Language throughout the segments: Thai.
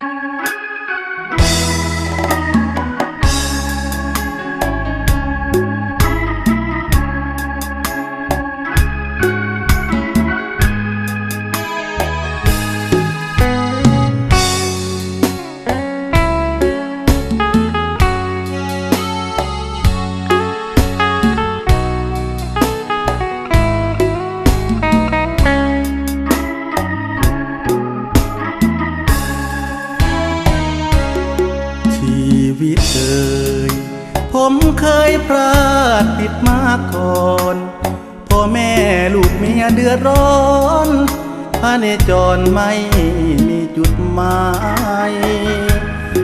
ชี ผมเคยพลาดผิดมาก่อนพ่อแม่ลูกเมียเดือดร้อนพระเนจรไม่มีจุดหมาย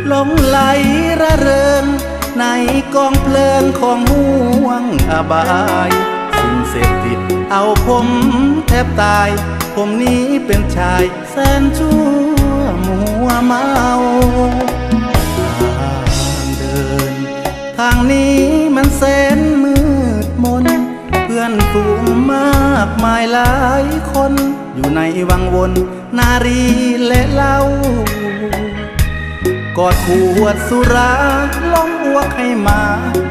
หลงไหลระเริงในกองเพลิงของห่วงอบายสิ่งเสพติดเอาผมแทบตาย ผมนี้เป็นชายแสนชั่วางนี้มันแสนมืดมน เพื่อนฝูงมากมายหลายคน อยู่ในวังวน นารีและเล้ากอดขวดสุราล้อมอ้วกให้มา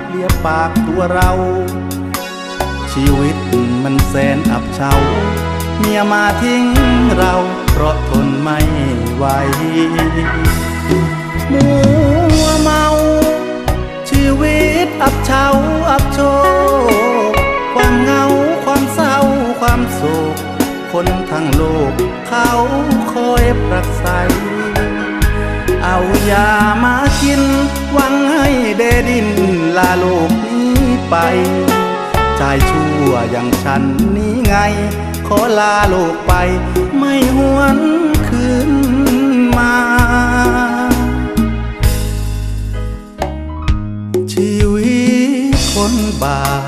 เลียปากตัวเรา ชีวิตมันแสนอับเฉาเมียมาทิ้งเรา เพราะทนไม่ไหวมัวเม กเขาคอยปรักใสเอายามากินหวังให้เดดินลาโลกนี้ไปชายชั่วอย่างฉันนี้ไง ขอลาโลกไป ไม่หวนคืนมาชีวิตคนบาป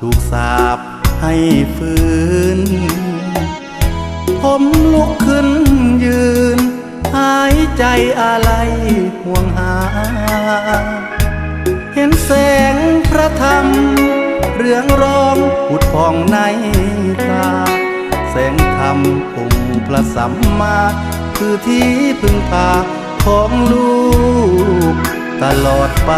ถูกสาปให้ฟื้น ผมลุกขึ้นยืน หายใจอะไรห่วงหา เห็นแสงพระธรรม เรืองรองผุดพองในตา แสงธรรมองค์พระสัมมา คือที่พึ่งพาของลูกตลอดไป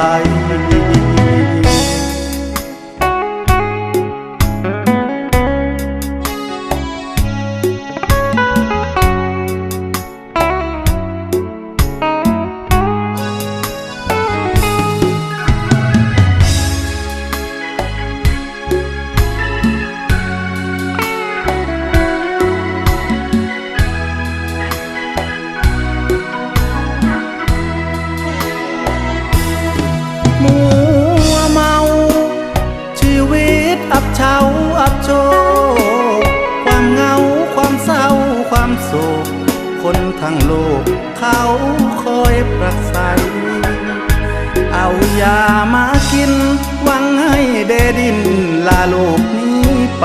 โลกเขาคอยปรักใสเอายามากินหวังให้เดดินลาโลกนี้ไป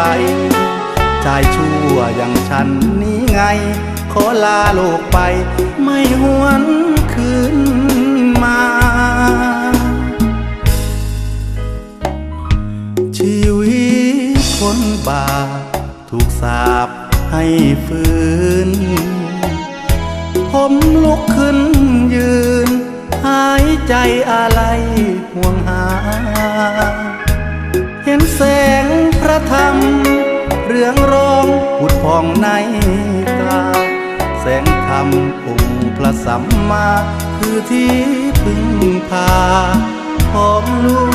ชายชั่วอย่างฉันนี้ไง ขอลาโลกไป ไม่หวนคืนมาชีวิตคนบาปถูกสาปให้ฟื้น ผมลุกขึ้นยืน หายใจอะไรห่วงหา เห็นแสงพระธรรม เรืองรองผุดพองในตา แสงธรรมองค์พระสัมมา คือที่พึ่งพาของลูก